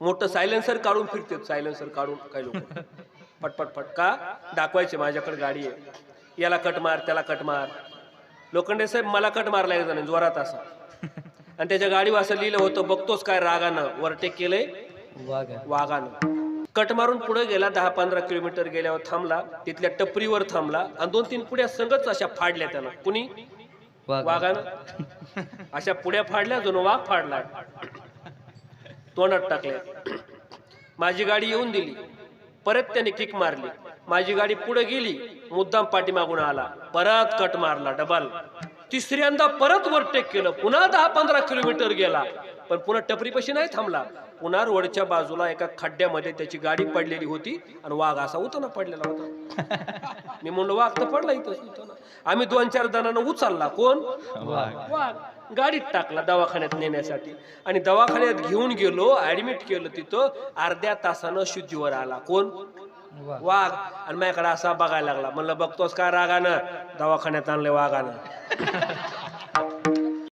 मोठं सायलेन्सर काढून फिरते सायलेन्सर काढून काही लोक. पटपट पट. का? दाखवायचे माझ्याकडे गाडी आहे. याला कट मार त्याला कट मार. लोखंडे साहेब मला कट मारला एक जण जोरात असा. आणि त्याच्या गाडीवर असं लिहिलं होतं बघतोस काय रागानं. वरटेक केलंय. वाघा वाघानं. कट मारून पुढे गेला दहा पंधरा किलोमीटर गेल्यावर थांबला. तिथल्या टपरीवर थांबला. आणि दोन तीन पुड्या संगच अशा फाडल्या त्याला. कुणी? वाघा वाघानं. अशा पुड्या फाडल्या जणू वाघ फाडला. तोंडात टाकल्या. माझी गाडी येऊन दिली. परत त्याने किक मारली. माझी गाडी पुढे गेली. मुद्दाम पाठीमागून आला. परत कट मारला. डबल. तिसऱ्यांदा परत वरटेक केलं. पुन्हा दहा पंधरा किलोमीटर गेला. पण पुन्हा टपरीपाशी नाही थांबला. पुन्हा रोडच्या बाजूला एका खड्ड्यामध्ये त्याची गाडी पडलेली होती आणि वाघ असा उताना पडलेला होता. मी म्हणलो वाघ तर पडला इथं आम्ही दोन चार जणांना उचलला. कोण? वाघ. गाडीत टाकला दवाखान्यात नेण्यासाठी. आणि दवाखान्यात घेऊन गेलो ऍडमिट केलं तिथं. अर्ध्या तासानं शुद्धीवर आला. कोण? वाघ. आणि माझ्याकडे असा बघायला लागला. म्हणलं बघतोस का रागानं? दवाखान्यात आणले वाघानं.